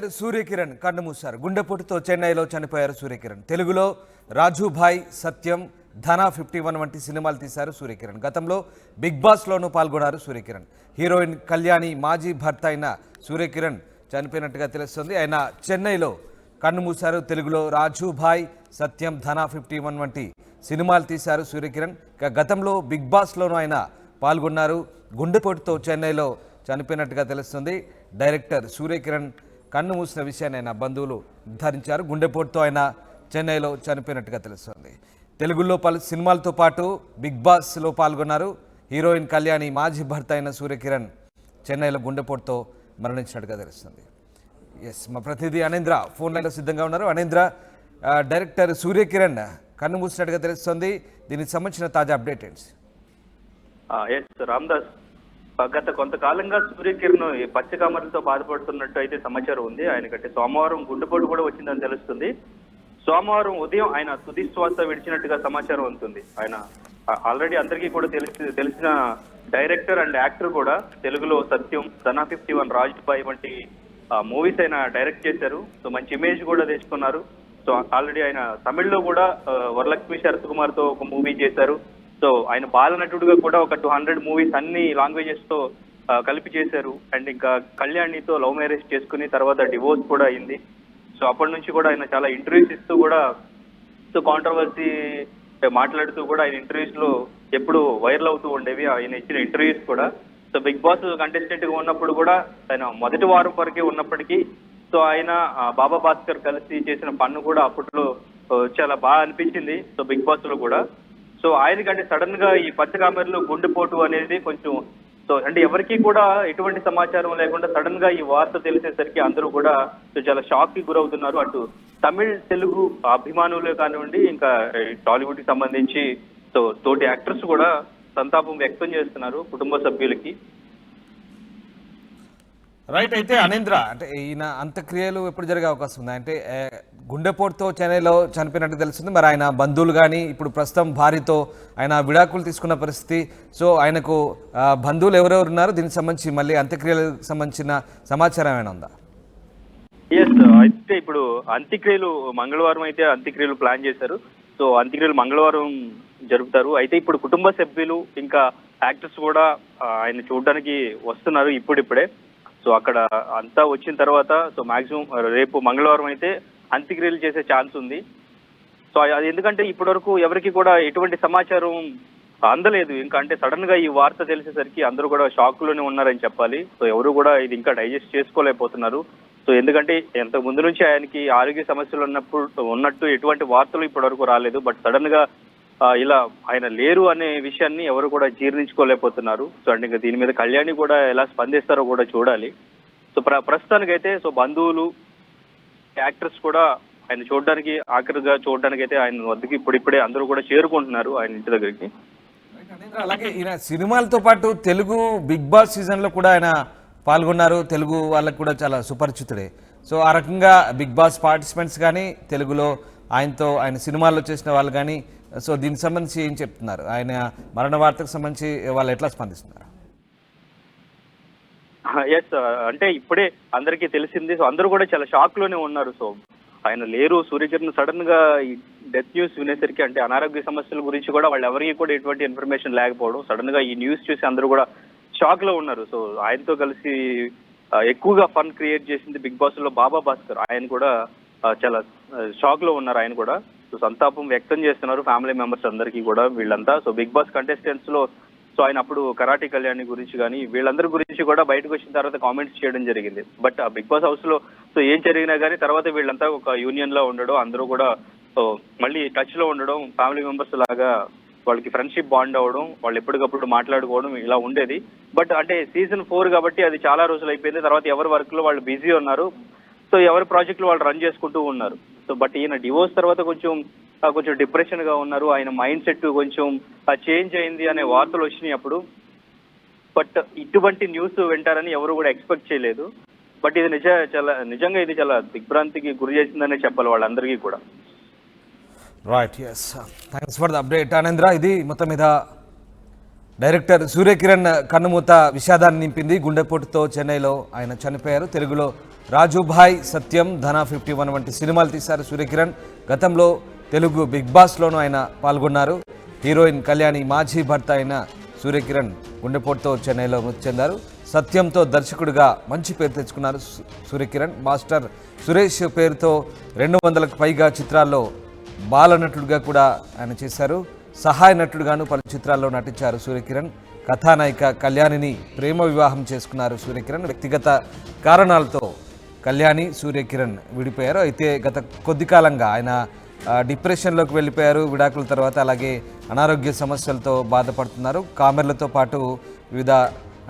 Director Surya Kiran కన్నుమూశారు గుండెపోటుతో చెన్నైలో చనిపోయారు సూర్యకిరణ్. తెలుగులో రాజుభాయ్ సత్యం ధనా ఫిఫ్టీ వన్ వంటి సినిమాలు తీశారు సూర్యకిరణ్. గతంలో బిగ్ బాస్లోనూ పాల్గొన్నారు సూర్యకిరణ్. హీరోయిన్ కళ్యాణి మాజీ భర్త అయిన సూర్యకిరణ్ చనిపోయినట్టుగా తెలుస్తుంది. ఆయన చెన్నైలో కన్నుమూశారు తెలుగులో రాజుభాయ్ సత్యం ధనా ఫిఫ్టీ వన్ వంటి సినిమాలు తీశారు సూర్యకిరణ్. ఇక గతంలో బిగ్ బాస్లోనూ ఆయన పాల్గొన్నారు. గుండెపోటుతో చెన్నైలో చనిపోయినట్టుగా తెలుస్తుంది. డైరెక్టర్ సూర్యకిరణ్ కన్ను మూసిన విషయాన్ని ఆయన బంధువులు నిర్ధారించారు. గుండెపోటుతో ఆయన చెన్నైలో చనిపోయినట్టుగా తెలుస్తుంది. తెలుగులో పలు సినిమాలతో పాటు బిగ్ బాస్లో పాల్గొన్నారు. హీరోయిన్ కళ్యాణి మాజీ భర్త అయిన సూర్యకిరణ్ చెన్నైలో గుండెపోటుతో మరణించినట్టుగా తెలుస్తుంది. ఎస్ మా ప్రతినిధి అనేంద్ర ఫోన్ లైన్లో సిద్ధంగా ఉన్నారు. అనేంద్ర డైరెక్టర్ సూర్యకిరణ్ కన్ను మూసినట్టుగా తెలుస్తుంది. దీనికి సంబంధించిన తాజా అప్డేట్ ఏంటి? ఎస్ రామ్దాస్ గత కొంతకాలంగా సూర్యకిరణ్ ఈ బాధపడుతున్నట్టు అయితే సమాచారం ఉంది. ఆయనకంటే సోమవారం గుండెపోటు కూడా వచ్చిందని తెలుస్తుంది. సోమవారం ఉదయం ఆయన తుది శ్వాస విడిచినట్టుగా సమాచారం ఉంటుంది ఆయన ఆల్రెడీ అందరికీ కూడా తెలిసి తెలిసిన డైరెక్టర్ అండ్ యాక్టర్ కూడా తెలుగులో సత్యం సనా ఫిఫ్టీ వన్ రాజ్బాయ్ వంటి మూవీస్ ఆయన డైరెక్ట్ చేశారు. సో మంచి ఇమేజ్ కూడా తెచ్చుకున్నారు. సో ఆల్రెడీ ఆయన తమిళ్ళో కూడా వరలక్ష్మి శరత్ కుమార్తో ఒక మూవీ చేశారు. సో ఆయన బాల నటుడుగా కూడా ఒక టూ హండ్రెడ్ మూవీస్ అన్ని లాంగ్వేజెస్తో కలిపి చేశారు. అండ్ ఇంకా కళ్యాణితో లవ్ మ్యారేజ్ చేసుకుని తర్వాత డివోర్స్ కూడా అయింది. సో అప్పటి నుంచి కూడా ఆయన చాలా ఇంటర్వ్యూస్ ఇస్తూ కూడా సో కాంట్రవర్సీ మాట్లాడుతూ కూడా ఆయన ఇంటర్వ్యూస్లో ఎప్పుడు వైరల్ అవుతూ ఉండేవి. ఆయన ఇచ్చిన ఇంటర్వ్యూస్ కూడా. సో బిగ్ బాస్ కంటెస్టెంట్గా ఉన్నప్పుడు కూడా ఆయన మొదటి వారం వరకే ఉన్నప్పటికీ సో ఆయన బాబా భాస్కర్ కలిసి చేసిన పన్ను కూడా అప్పట్లో చాలా బాగా అనిపించింది. సో బిగ్ బాస్లో కూడా. సో ఆయనకంటే సడన్గా ఈ పచ్చకామెరలో గుండెపోటు అనేది కొంచెం సో అంటే ఎవరికి కూడా ఎటువంటి సమాచారం లేకుండా సడన్గా ఈ వార్త తెలిసేసరికి అందరూ కూడా చాలా షాక్కి గురవుతున్నారు. అటు తమిళ్ తెలుగు అభిమానులు కానివ్వండి ఇంకా టాలీవుడ్కి సంబంధించి సో తోటి యాక్టర్స్ కూడా సంతాపం వ్యక్తం చేస్తున్నారు కుటుంబ సభ్యులకి. రైట్ అయితే అనేంద్ర అంటే ఈయన అంత్యక్రియలు ఎప్పుడు జరిగే అవకాశం ఉంది? అంటే గుండెపోటుతో చెన్నైలో చనిపోయినట్టు తెలుస్తుంది. మరి ఆయన బంధువులు కానీ ఇప్పుడు ప్రస్తుతం భార్యతో ఆయన విడాకులు తీసుకున్న పరిస్థితి. సో ఆయనకు బంధువులు ఎవరెవరు ఉన్నారు? దీనికి సంబంధించి మళ్ళీ అంత్యక్రియలకు సంబంధించిన సమాచారం ఏమైనా ఉందా? ఎస్ అయితే ఇప్పుడు అంత్యక్రియలు మంగళవారం అయితే అంత్యక్రియలు ప్లాన్ చేశారు. సో అంత్యక్రియలు మంగళవారం జరుపుతారు. అయితే ఇప్పుడు కుటుంబ సభ్యులు ఇంకా యాక్టర్స్ కూడా ఆయన చూడడానికి వస్తున్నారు ఇప్పుడిప్పుడే. సో అక్కడ అంతా వచ్చిన తర్వాత సో మాక్సిమం రేపు మంగళవారం అయితే అంత్యక్రియలు చేసే ఛాన్స్ ఉంది. సో అది ఎందుకంటే ఇప్పటి వరకు ఎవరికి కూడా ఎటువంటి సమాచారం అందలేదు. ఇంకా అంటే సడన్గా ఈ వార్త తెలిసేసరికి అందరూ కూడా షాక్లోనే ఉన్నారని చెప్పాలి. సో ఎవరు కూడా ఇది ఇంకా డైజెస్ట్ చేసుకోలేకపోతున్నారు. సో ఎందుకంటే ఎంత ముందు నుంచి ఆయనకి ఆరోగ్య సమస్యలు ఉన్నప్పుడు ఉన్నట్టు ఎటువంటి వార్తలు ఇప్పటి వరకు రాలేదు. బట్ సడన్గా ఇలా ఆయన లేరు అనే విషయాన్ని ఎవరు కూడా జీర్ణించుకోలేకపోతున్నారు. సో అండ్ ఇంకా దీని మీద కళ్యాణి కూడా ఎలా స్పందిస్తారో కూడా చూడాలి. సో ప్ర ప్రస్తుతానికైతే సో బంధువులు యాక్టర్స్ కూడా ఆయన చూడడానికి ఆఖరిగా చూడడానికి అయితే ఆయన వద్దకి ఇప్పుడిప్పుడే అందరూ కూడా చేరుకుంటున్నారు ఆయన ఇంటి దగ్గరికి. అలాగే ఈయన సినిమాలతో పాటు తెలుగు బిగ్ బాస్ సీజన్లో కూడా ఆయన పాల్గొన్నారు. తెలుగు వాళ్ళకు కూడా చాలా సుపరిచితుడే. సో ఆ రకంగా బిగ్ బాస్ పార్టిసిపెంట్స్ కానీ తెలుగులో ఆయనతో ఆయన సినిమాల్లో చేసిన వాళ్ళు కానీ సో దీనికి సంబంధించి ఏం చెప్తున్నారు? ఆయన మరణ వార్తకు సంబంధించి వాళ్ళు ఎట్లా స్పందిస్తున్నారు? ఎస్ అంటే ఇప్పుడే అందరికీ తెలిసింది. సో అందరూ కూడా చాలా షాక్లోనే ఉన్నారు. సో ఆయన లేరు. సూర్యకిరణ్ సడన్గా ఈ డెత్ న్యూస్ వినేసరికి అంటే అనారోగ్య సమస్యల గురించి కూడా వాళ్ళు ఎవరికి కూడా ఎటువంటి ఇన్ఫర్మేషన్ లేకపోవడం సడన్గా ఈ న్యూస్ చూసి అందరూ కూడా షాక్లో ఉన్నారు. సో ఆయనతో కలిసి ఎక్కువగా ఫన్ క్రియేట్ చేసింది బిగ్ బాస్లో బాబా భాస్కర్. ఆయన కూడా చాలా షాక్లో ఉన్నారు. ఆయన కూడా సో సంతాపం వ్యక్తం చేస్తున్నారు ఫ్యామిలీ మెంబర్స్ అందరికీ కూడా వీళ్ళంతా. సో బిగ్ బాస్ కంటెస్టెంట్స్లో సో ఆయన అప్పుడు కరాటే కళ్యాణి గురించి కానీ వీళ్ళందరి గురించి కూడా బయటకు వచ్చిన తర్వాత కామెంట్స్ చేయడం జరిగింది. బట్ ఆ బిగ్ బాస్ హౌస్లో సో ఏం జరిగినా కానీ తర్వాత వీళ్ళంతా ఒక యూనియన్లో ఉండడం అందరూ కూడా సో మళ్ళీ టచ్లో ఉండడం ఫ్యామిలీ మెంబర్స్ లాగా వాళ్ళకి ఫ్రెండ్షిప్ బాండ్ అవ్వడం వాళ్ళు ఎప్పటికప్పుడు మాట్లాడుకోవడం ఇలా ఉండేది. బట్ అంటే సీజన్ ఫోర్ కాబట్టి అది చాలా రోజులు అయిపోయింది. తర్వాత ఎవరి వర్క్లో వాళ్ళు బిజీ ఉన్నారు. సో ఎవరి ప్రాజెక్టులు వాళ్ళు రన్ చేసుకుంటూ ఉన్నారు. సో బట్ ఈయన డివోర్స్ తర్వాత కొంచెం కొంచెం డిప్రెషన్గా ఉన్నారు. ఆయన మైండ్ సెట్ కొంచెం చేంజ్ అయింది అనే వార్తలు వచ్చినాయి అప్పుడు. బట్ ఇటువంటి న్యూస్ వింటారని ఎవరు కూడా ఎక్స్పెక్ట్ చేయలేదు. బట్ ఇది నిజ చాలా నిజంగా ఇది చాలా దిగ్భ్రాంతికి గురి చేసిందనే చెప్పాలి వాళ్ళందరికీ కూడా. Right yes thanks for the update ఆనంద్ర ఇది మొత్తం మీద డైరెక్టర్ సూర్యకిరణ్ కన్నుమూత విషాదాన్ని నింపింది. గుండెపోటుతో చెన్నైలో ఆయన చనిపోయారు. తెలుగులో రాజుభాయ్ సత్యం ధన ఫిఫ్టీ వన్ వంటి సినిమాలు తీశారు సూర్యకిరణ్. గతంలో తెలుగు బిగ్ బాస్లోనూ ఆయన పాల్గొన్నారు. హీరోయిన్ కళ్యాణి మాజీ భర్త అయిన సూర్యకిరణ్ గుండెపోటుతో చెన్నైలో మృతి చెందారు. సత్యంతో దర్శకుడిగా మంచి పేరు తెచ్చుకున్నారు సూర్యకిరణ్. మాస్టర్ సురేష్ పేరుతో రెండు వందలకు పైగా చిత్రాల్లో బాలనటుడిగా కూడా ఆయన చేశారు. సహాయ నటుడుగాను పలు చిత్రాల్లో నటించారు సూర్యకిరణ్. కథానాయిక కళ్యాణిని ప్రేమ వివాహం చేసుకున్నారు సూర్యకిరణ్. వ్యక్తిగత కారణాలతో కళ్యాణి సూర్యకిరణ్ విడిపోయారు. అయితే గత కొద్ది కాలంగా ఆయన డిప్రెషన్లోకి వెళ్ళిపోయారు. విడాకుల తర్వాత అలాగే అనారోగ్య సమస్యలతో బాధపడుతున్నారు. కామెర్లతో పాటు వివిధ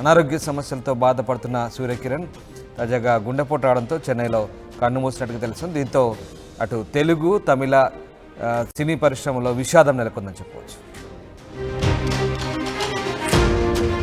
అనారోగ్య సమస్యలతో బాధపడుతున్న సూర్యకిరణ్ తాజాగా గుండెపోటు రావడంతో చెన్నైలో కన్ను మూసినట్టుగా తెలుస్తుంది. దీంతో అటు తెలుగు తమిళ సినీ పరిశ్రమలో విషాదం నెలకొందని చెప్పవచ్చు.